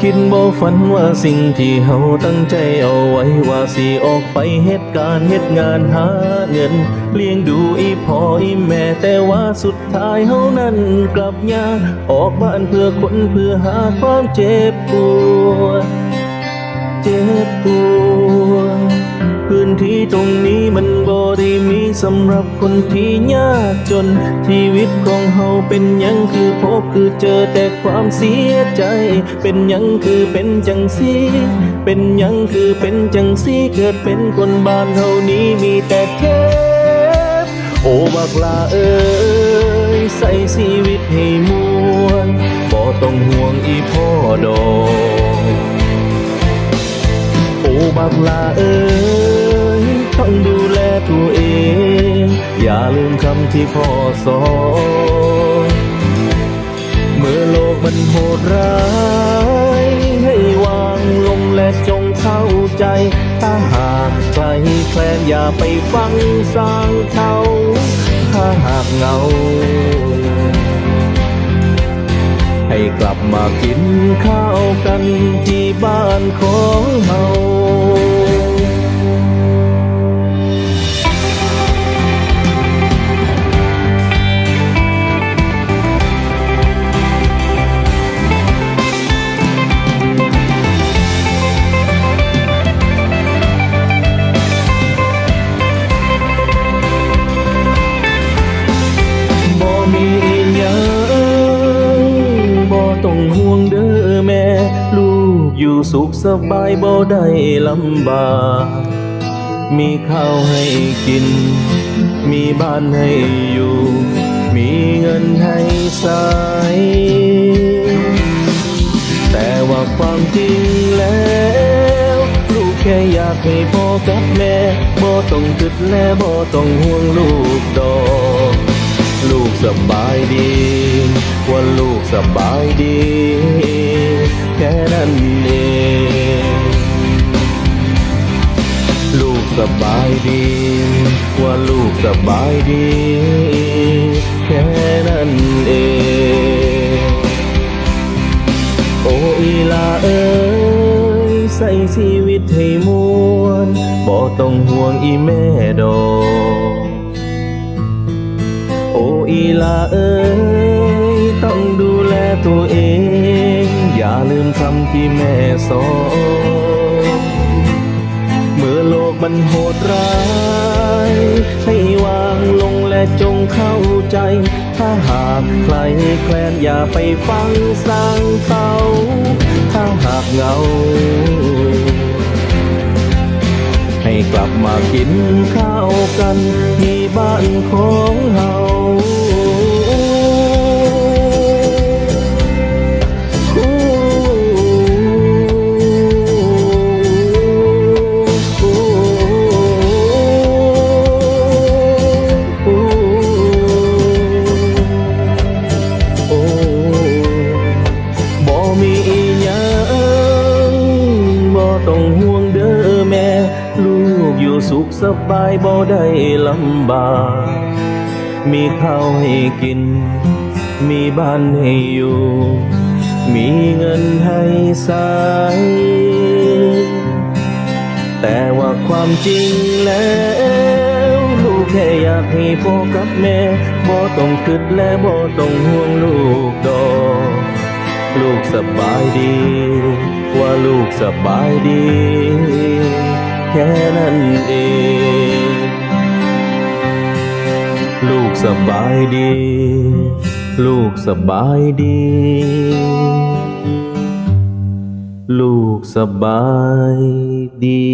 คิดบ่ฝันว่าสิ่งที่เฮาตั้งใจเอาไว้ว่าสิออกไปเหตุการณ์เหตุงานหาเงิน เลี้ยงดูอีพ่ออีแม่แต่ว่าสุดท้ายเฮานั้นกลับยาออกบ้านเพื่อคนเพื่อหาความเจ็บปวด เจ็บปวด พื้นที่ตรงนี้มันบ่ได้มีสำหรับคนที่ยากจน ชีวิตของเฮาเป็นยังคือพบคือเจอแต่ความเสียใจ เป็นยังคือเป็นจังสีเป็นยังคือเป็นจังสีเกิดเป็นคนบ้านเฮานี้มีแต่เทพโอ้บักลาเอ้ยใส่ชีวิตให้มวลบ่ต้องห่วงอีพ่อดอก โอ้บักลาเอ้ยต้องดูแลตัวเอง อย่าลืมคำที่พ่อสอนเมื่อโลกมันโหดร้ายให้วางลงและจงเข้าใจ ถ้าหากใครแคลนอย่าไปฟังสร้างเขาถ้าหากเหงาให้กลับมากินข้าวกันที่บ้านของ อยู่สุขสบายบ่ได้ลำบากมีข้าวให้กิน มีบ้านให้อยู่ มีเงินให้ใช้แต่ว่าความจริงแล้วลูกแค่อยากให้พ่อกับแม่บ่ต้องคิดและบ่ต้องห่วงลูกดอก ลูกสบายดี ว่าลูกสบายดี ค่นั้นเองลูกสบายดี ว่าลูกสบายดี แค่นั้นเองโอ้อีลาเอ้ยใส่ชีวิตให้มวลบ่ต้องห่วงอีแม่ดอกโอ้อีลาเอ้ยำที่แม่สอนเมื่อโลกมันโหดร้าย ให้วางลงและจงเข้าใจ ถ้าหากใครแคลนอย่าไปฟังสั่งเขาถ้าหากเหงา ให้กลับมากินข้าวกัน ที่บ้านของเฮา ต้องห่วงเด้อแม่ ลูกอยู่สุขสบายบ่ได้ลำบาก มีข้าวให้กิน มีบ้านให้อยู่ มีเงินให้ใช้แต่ว่าความจริงแล้วลูกแค่อยากให้พ่อกับแม่บ่ต้องคิดและบ่ต้องห่วงลูกดอก ลูกสบายดี ว่าลูกสบายดี แค่นั้นเอง ลูกสบายดี ลูกสบายดี ลูกสบายดี